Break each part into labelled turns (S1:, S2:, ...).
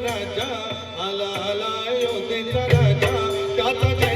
S1: राजा आला आला अयोध्येचा राजा. त्याचा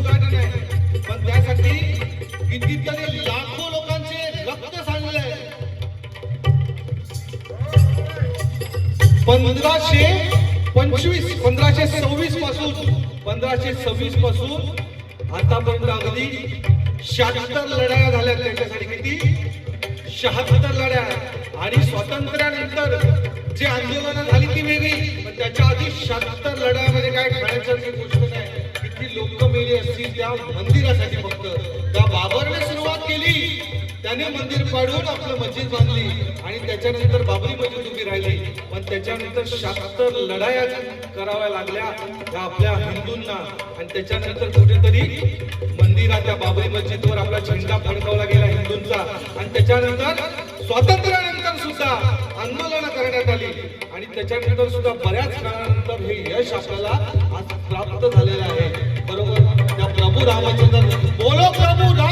S1: उद्घाटन आहे. पण त्यासाठी कितीतरी लाखो लोकांचे रक्त सांडलंय. पंधराशे पंचवीस पंधराशे सव्वीसपासून पंधराशे सव्वीसपासून आतापर्यंत अगदी शहात्तर लढाया झाल्या त्यांच्यासाठी. किती? शहात्तर लढ्या. आणि स्वातंत्र्यानंतर जे आंदोलनं झाली ती वेगळी. पण त्याच्या आधी शहात्तर लढ्यामध्ये काय खेळायचं गोष्ट नाही. लोक मेली असतील त्या मंदिरासाठी फक्त. त्या बाबरने सुरुवात केली. त्याने मंदिर पाडून आपलं मस्जिद बांधली. आणि त्याच्यानंतर बाबरी मस्जिद उभी राहिली. पण त्याच्यानंतर शास्त्र लढाया कराव्या लागल्या. त्या आपल्या हिंदूंना. आणि त्याच्यानंतर कुठेतरी मंदिरात त्या बाबरी मस्जिदवर आपला झेंडा फडकवला गेला हिंदूंचा. आणि त्याच्यानंतर स्वातंत्र्यानंतर सुद्धा आंदोलन करण्यात आली. आणि त्याच्यानंतर सुद्धा बऱ्याच काळानंतर हे यश आपल्याला आज प्राप्त झालेलं आहे. रामचंद्र बोलो प्रभु राम